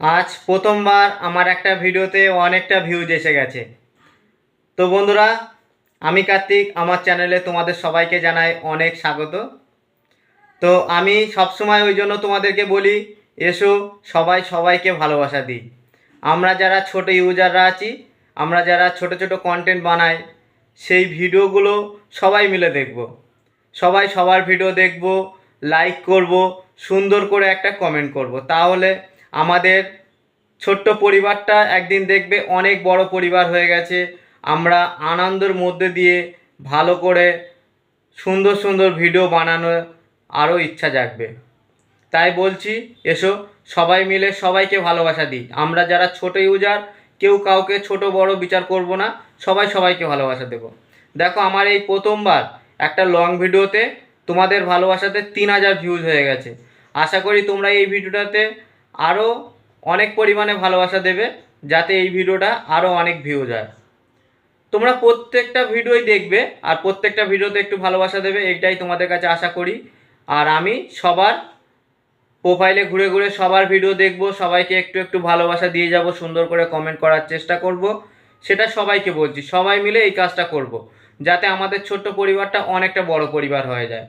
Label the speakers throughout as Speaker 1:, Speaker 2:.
Speaker 1: আজ প্রথমবার আমার একটা ভিডিওতে অনেকটা ভিউজ এসে গেছে। তো বন্ধুরা, আমি কার্তিক, আমার চ্যানেলে তোমাদের সবাইকে জানাই অনেক স্বাগত। তো আমি সবসময় ওই জন্য তোমাদেরকে বলি, এসো, সবাই সবাইকে ভালোবাসা দিই। আমরা যারা ছোট ইউজাররা আছি, আমরা যারা ছোট ছোট কন্টেন্ট বানাই, সেই ভিডিওগুলো সবাই মিলে দেখব। সবাই সবার ভিডিও দেখব লাইক করব, সুন্দর করে একটা কমেন্ট করব। তাহলে আমাদের ছোট্ট পরিবারটা একদিন দেখবে অনেক বড় পরিবার হয়ে গেছে। আমরা আনন্দের মধ্যে দিয়ে ভালো করে সুন্দর সুন্দর ভিডিও বানানো আরও ইচ্ছা জাগবে। তাই বলছি, এসো, সবাই মিলে সবাইকে ভালোবাসা দিই। আমরা যারা ছোট ইউজার কেউ কাউকে ছোট বড় বিচার করব না, সবাই সবাইকে ভালোবাসা দেব। দেখো, আমার এই প্রথমবার একটা লং ভিডিওতে তোমাদের ভালোবাসাতে তিন হাজার ভিউজ হয়ে গেছে। আশা করি তোমরা এই ভিডিওটাতে আরও অনেক পরিমাণে ভালোবাসা দেবে, যাতে এই ভিডিওটা আরও অনেক ভিউ যায়। তোমরা প্রত্যেকটা ভিডিওই দেখবে, আর প্রত্যেকটা ভিডিওতে একটু ভালোবাসা দেবে, এইটাই তোমাদের কাছে আশা করি। আর আমি সবার প্রোফাইলে ঘুরে ঘুরে সবার ভিডিও দেখব, সবাইকে একটু একটু ভালোবাসা দিয়ে যাব, সুন্দর করে কমেন্ট করার চেষ্টা করব। সেটা সবাইকে বলছি, সবাই মিলে এই কাজটা করব, যাতে আমাদের ছোট্ট পরিবারটা অনেকটা বড় পরিবার হয়ে যায়।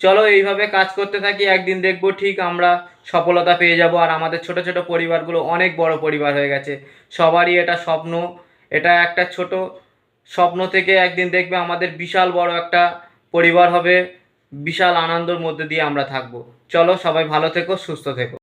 Speaker 1: চলো এইভাবে কাজ করতে থাকি, একদিন দেখব ঠিক আমরা সফলতা পেয়ে যাব। আর আমাদের ছোট ছোট পরিবারগুলো অনেক বড় পরিবার হয়ে গেছে। সবারই এটা স্বপ্ন, এটা একটা ছোট স্বপ্ন থেকে একদিন দেখবে আমাদের বিশাল বড় একটা পরিবার হবে, বিশাল আনন্দের মধ্যে দিয়ে আমরা থাকব। চলো সবাই ভালো থেকো, সুস্থ থেকো।